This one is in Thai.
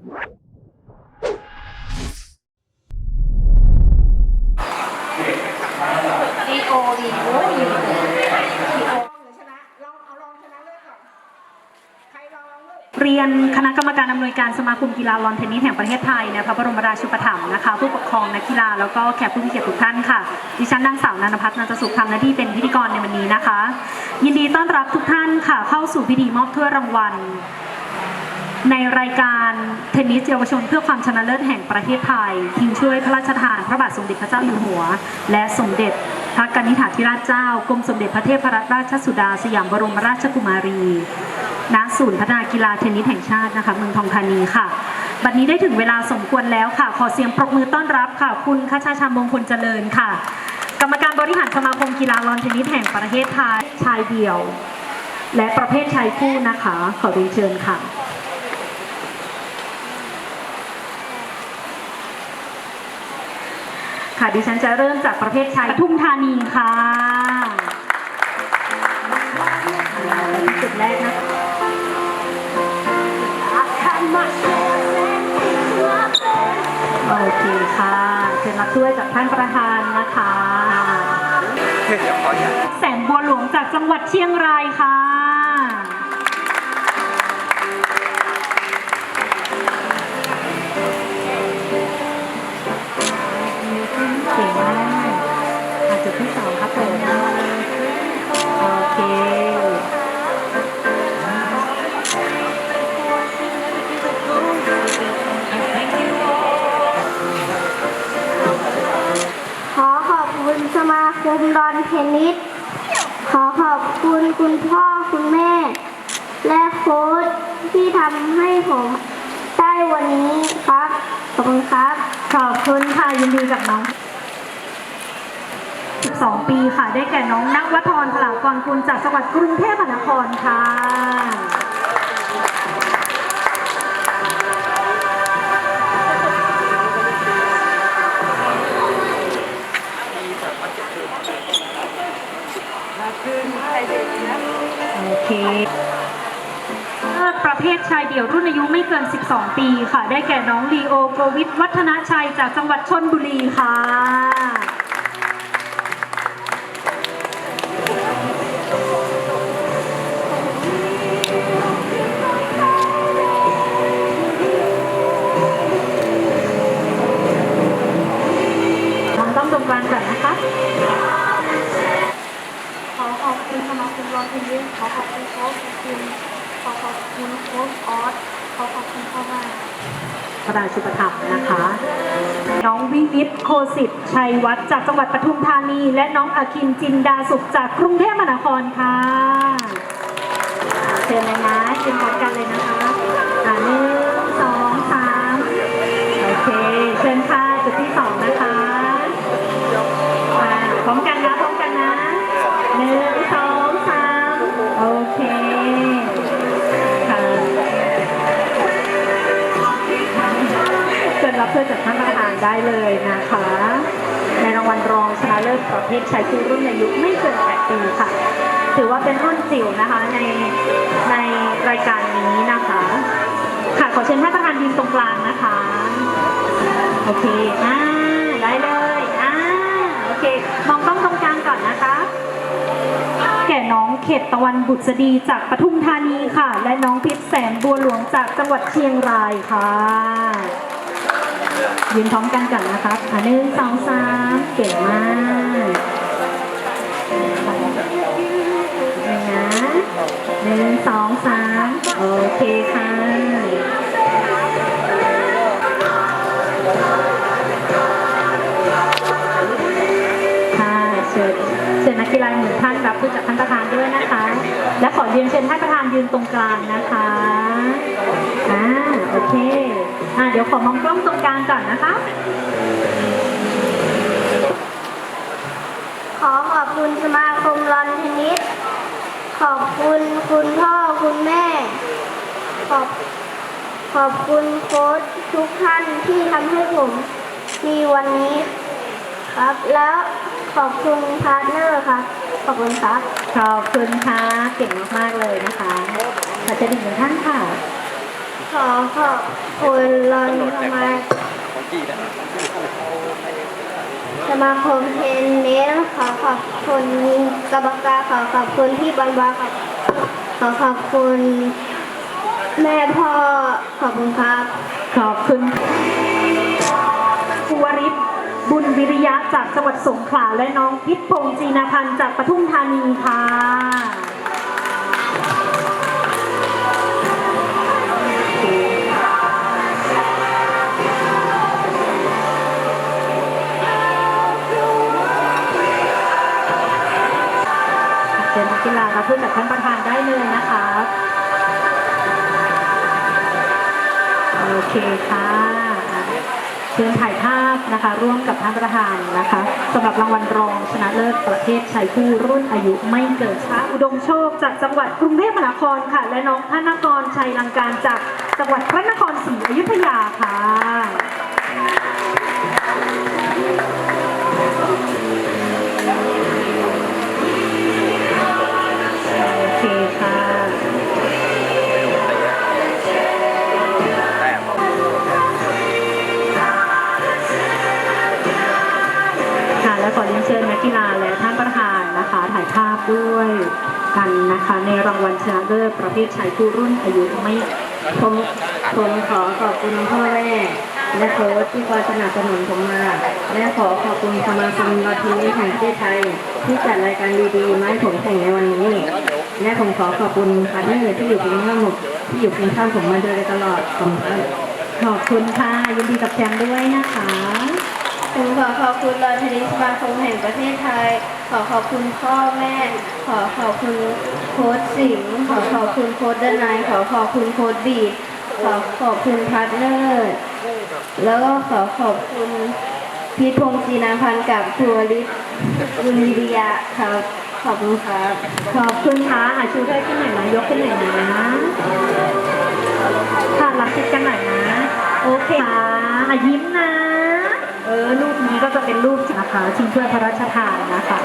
ดีโอดีโอดีโอชนะลองเอาลองชนะเลิกใครลองลูกเรียนคณะกรรมการอำนวยการสมาคมกีฬาลอนเทนนิสแห่งประเทศไทยในพระบรมราชูปถัมภ์นะคะ ผู้ปกครองนักกีฬาแล้วก็แขกผู้มีเกียรติทุกท่านค่ะดิฉันนางสาวนันพัฒน์นันทสุขทำหน้าที่เป็นพิธีกรในวันนี้นะคะ ยินดีต้อนรับทุกท่านค่ะ เข้าสู่พิธีมอบถ้วยรางวัล ในรายการเทนนิสเยาวชนเพื่อความชนะเลิศแห่งประเทศไทยทีมช่วยพระราชทานพระบาทสมเด็จพระเจ้าอยู่หัว และสมเด็จพระกนิษฐาธิราชเจ้ากรมสมเด็จพระเทพรัตนราชสุดา สยามบรมราชกุมารีณศูนย์พัฒนากีฬาเทนนิสแห่งชาตินะคะเมืองทองธานีค่ะ บัดนี้ได้ถึงเวลาสมควรแล้วค่ะ ขอเสียงปรบมือต้อนรับค่ะ คุณคชาชามงคลเจริญค่ะ กรรมการบริหารสมาคมกีฬาลอนเทนนิสแห่งประเทศไทยชายเดี่ยว และประเภทชายคู่นะคะ ขอเรียนเชิญค่ะ ค่ะ ดิฉันจะเริ่มจากประเภทชายปทุมธานีค่ะจุดแรกนะคะโอเคค่ะเชิญรับถ้วยจากท่านประธานนะคะแสนบัวหลวงจากจังหวัดเชียงรายค่ะ จุดที่สองครับผมโอเคขอขอบคุณสมาคมดอนเทนนิส ขอขอบคุณคุณพ่อคุณแม่ และโค้ชที่ทำให้ผมได้วันนี้ครับ ขอบคุณครับ ขอบคุณค่ะยินดีกับน้อง 12 ปีค่ะ ได้แก่น้องนักวัฒรพลากรกุลจากจังหวัดกรุงเทพมหานครค่ะ โอเคประเภทชายเดี่ยวรุ่นอายุไม่เกิน 12 ปีค่ะ ได้แก่น้องลีโอโกวิทวัฒนชัยจากจังหวัดชนบุรีค่ะ มองต้องตรงกลางก่อนนะคะ ขอขอบคุณสมาคมดอนเทนนิสขอขอบคุณโค้ชคุณขอขอบคุณโค้ชออสขอขอบคุณพ่อบ้านพระราชุปถัมภ์นะคะ น้องวิวิทย์โคสิทธิ์ชัยวัฒน์จากจังหวัดปทุมธานี และน้องอาคินจินดาสุขจากกรุงเทพมหานครค่ะเชิญเลยนะเชิญพร้อมกันเลยนะคะ ได้เลยนะคะ ในรางวัลรองชนะเลิศประเภทชายคู่รุ่นอายุไม่เกิน8ปีค่ะ ถือว่าเป็นรุ่นจิ๋วนะคะในในรายการนี้นะคะ ค่ะขอเชิญท่านประธานยืนตรงกลางนะคะ โอเคอ่าได้เลยอ่าโอเคมองต้องตรงกลางก่อนนะคะ แก่น้องเขตตะวันบุษดีจากปทุมธานีค่ะ และน้องพิษแสนบัวหลวงจากจังหวัดเชียงรายค่ะ ยืนพร้อมกันก่อนนะคะอะหนึ่งสองสามเก่งมากนะหนึ่งสองสามโอเคค่ะ เชิญนักกีฬาหนึ่งท่านรับผู้จากท่านประธานด้วยนะคะ และขอเรียนเชิญท่านประธานยืนตรงกลางนะคะอ่าโอเคอ่าเดี๋ยวขอมองกล้องตรงกลางก่อนนะคะ ขอขอบคุณสมาคมลอนเทนนิสขอบคุณคุณพ่อคุณแม่ ขอบขอบคุณโค้ชทุกท่านที่ทำให้ผมมีวันนี้ครับแล้ว ขอบคุณพาร์ทเนอร์ครับขอบคุณครับ ขอบคุณค่ะ เก่งมาก ๆ เลยนะคะขอเชิญอีกหนึ่งท่านค่ะ ขอขอบคุณรอนสมาสมาคมเทนนิสขอขอบคุณกรรมการขอขอบคุณพี่บอลบอลขอขอขอบคุณ แม่พ่อขอบคุณครับ ขอบคุณ จากจังหวัดสงขลาและน้องพิษพงศ์จีนาพันธ์จากปทุมธานีค่ะเชิญกีฬารับเพื่อนจากท่านประธานได้เลยนะคะโอเคค่ะ ชิญถ่ายภาพนะคะร่วมกับท่านประธานนะคะสำหรับรางวัลรองชนะเลิศประเภทชายคู่รุ่นอายุไม่เกินช้าอุดมโชคจากจังหวัดกรุงเทพมหานครค่ะ และน้องธนกรชัยลังการจากจังหวัดพระนครศรีอยุธยาค่ะ ภาพด้วยกันนะคะในรางวัลชนะเลิศประเภทชายคู่รุ่นอายุไม่ผมผมขอขอบคุณพ่อแม่และโค้ชที่คอยสนับสนุนผมมา และขอขอบคุณสมาคมลอตเทนนิสแห่งประเทศไทย ที่จัดรายการดีๆมาให้ผมแข่งในวันนี้ และผมขอขอบคุณพาร์ทเนอร์ที่อยู่เคียงข้างผมที่อยู่เคียงข้างผมมาโดยตลอดผมขอบคุณค่ะยินดีกับแชมป์ด้วยนะคะ ผมขอขอบคุณลอตเทนนิสสมาคมแห่งประเทศไทย ขอขอบคุณพ่อแม่ ขอขอบคุณโค้ชสิงห์ขอขอบคุณโค้ชดนายขอขอบคุณโค้ชบีดขอขอบคุณพาร์ทเนอร์ แล้วก็ขอขอบคุณพีทพงศ์จีนาพันธ์กับครัวลิศบุญวิริยะครับ ขอบคุณครับ ขอบคุณค่ะอาชูช่วยขึ้นหน่อยนะยกขึ้นหน่อยนะค่ะรับช็คกันหน่อยนะ โอเคค่ะยิ้มนะ ออรูปนี้ก็จะเป็นรูปนะคะชิงถ้วยพระราชทานนะคะ